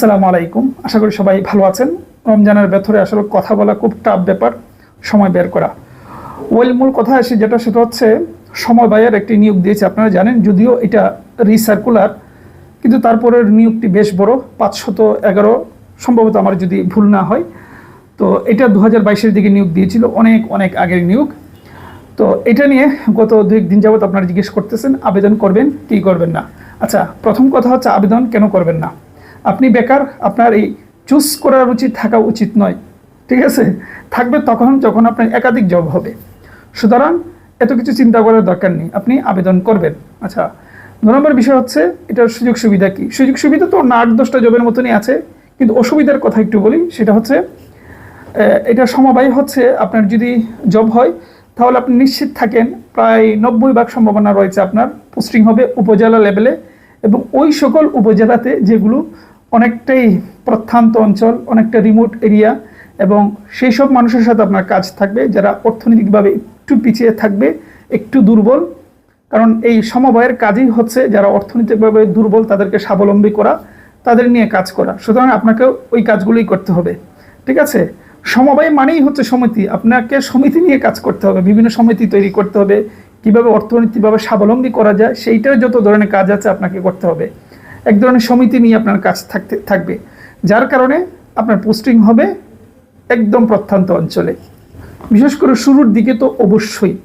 আসসালামু আলাইকুম। আশা করি সবাই ভালো আছেন। রমজানের ভেতরে আসলে কথা বলা খুব টাফ ব্যাপার, সময় বের করা। ওয়েল, মূল কথা আসে যেটা, সেটা হচ্ছে সময় ব্যয়ের একটি নিয়োগ দিয়েছে, আপনারা জানেন, যদিও এটা রিসার্কুলার কিন্তু তারপরের নিয়োগটি বেশ বড়, পাঁচশত এগারো। সম্ভবত আমার যদি ভুল না হয়। তো এটা দু হাজার বাইশের দিকে নিয়োগ দিয়েছিল, অনেক অনেক আগের নিয়োগ। তো এটা নিয়ে গত দুই দিন যাবত আপনারা জিজ্ঞেস করতেছেন, আবেদন করবেন, কি করবেন না? আচ্ছা প্রথম কথা হচ্ছে আবেদন কেন করবেন না? আপনি বেকার, আপনার এই চুজ করার উচিত থাকা উচিত নয়, ঠিক আছে? থাকবে তখন যখন আপনার একাধিক জব হবে। সুতরাং এত কিছু চিন্তা করার দরকার নেই, আপনি আবেদন করবেন। আচ্ছা দু নম্বর বিষয় হচ্ছে, এটার সুযোগ সুবিধা কি? সুযোগ সুবিধা তো না আট, দশটা জবের মতনই আছে, কিন্তু অসুবিধার কথা একটু বলি, সেটা হচ্ছে এটা সমবায় হচ্ছে, আপনার যদি জব হয়, তাহলে আপনি নিশ্চিত থাকেন, প্রায় নব্বই ভাগ সম্ভাবনা রয়েছে আপনার। পোস্টিং হবে উপজেলা লেভেলে এবং ওই সকল উপজেলাতে যেগুলো অনেকটাই প্রত্যন্ত অঞ্চল, অনেকটা রিমোট এরিয়া এবং সেই সব মানুষের সাথে আপনার কাজ থাকবে, যারা অর্থনৈতিকভাবে একটু পিছিয়ে থাকবে, একটু দুর্বল। কারণ এই সমবায়ের কাজই হচ্ছে যারা অর্থনৈতিকভাবে দুর্বল, তাদেরকে স্বাবলম্বী করা, তাদের নিয়ে কাজ করা। সুতরাং আপনাকে ওই কাজগুলোই করতে হবে। ঠিক আছে? সমবায় মানেই হচ্ছে সমিতি। আপনাকে সমিতি নিয়ে কাজ করতে হবে, বিভিন্ন সমিতি তৈরি করতে হবে, কীভাবে অর্থনৈতিকভাবে স্বাবলম্বী করা যায়, সেইটার যত ধরনের কাজ আছে আপনাকে করতে হবে। এক ধরনের সমিতি নিয়ে আপনার কাজ থাকতে, থাকবে। যার কারণে আপনার পোস্টিং হবে একদম প্রত্যন্ত অঞ্চলে। বিশেষ করে শুরুর দিকে তো অবশ্যই।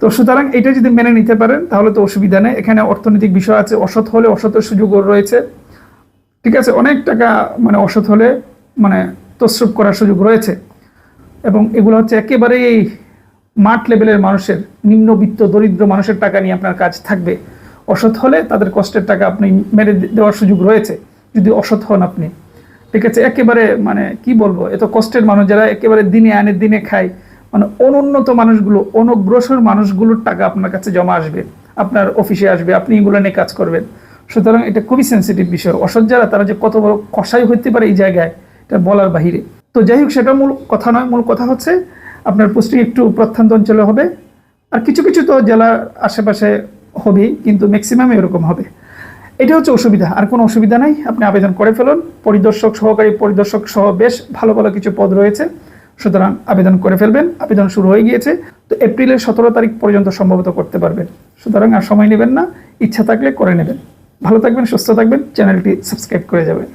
তো সুতরাং এটা যদি মেনে নিতে পারেন, তাহলে তো অসুবিধা নেই। এখানে অর্থনৈতিক বিষয় আছে, অসৎ হলে অসতের সুযোগও রয়েছে। ঠিক আছে, অনেক টাকা মানে অসৎ হলে মানে তসরুপ করার সুযোগ রয়েছে। এবং এগুলো হচ্ছে একেবারেই মাঠ লেভেলের মানুষের, নিম্নবিত্ত, দরিদ্র মানুষের টাকা নিয়ে আপনার কাজ থাকবে। অসৎ হলে তাদের কষ্টের টাকা আপনি মেরে দেওয়ার সুযোগ রয়েছে, যদি অসৎ হন আপনি। ঠিক আছে একেবারে মানে কি বলব, এত কষ্টের মানুষ যারা একেবারে দিনে আনে, দিনে খায় মানে অনুন্নত মানুষগুলো, অনগ্রসর মানুষগুলোর টাকা আপনার কাছে জমা আসবে, আপনার অফিসে আসবে, আপনি এগুলো নিয়ে কাজ করবেন। সুতরাং এটা খুবই সেন্সিটিভ বিষয়। অসৎ যারা, তারা যে কত বড় কষাই হইতে পারে এই জায়গায়, এটা বলার বাহিরে। তো যাই হোক, সেটা মূল কথা নয়, মূল কথা হচ্ছে আপনার পোস্টিং একটু প্রত্যন্ত অঞ্চলে হবে। আর কিছু কিছু তো জেলার আশেপাশে হবেই কিন্তু ম্যাক্সিমাম এরকম হবে। এটা হচ্ছে অসুবিধা, আর কোনো অসুবিধা নাই। আপনি আবেদন করে ফেলুন। পরিদর্শক সহকারী পরিদর্শক সহ বেশ ভালো ভালো কিছু পদ রয়েছে। সুতরাং আবেদন করে ফেলবেন। আবেদন শুরু হয়ে গিয়েছে। তো এপ্রিলের সতেরো তারিখ পর্যন্ত সম্ভবত করতে পারবেন। সুতরাং আর সময় নেবেন না। ইচ্ছা থাকলে করে নেবেন। ভালো থাকবেন, সুস্থ থাকবেন। চ্যানেলটি সাবস্ক্রাইব করে যাবেন।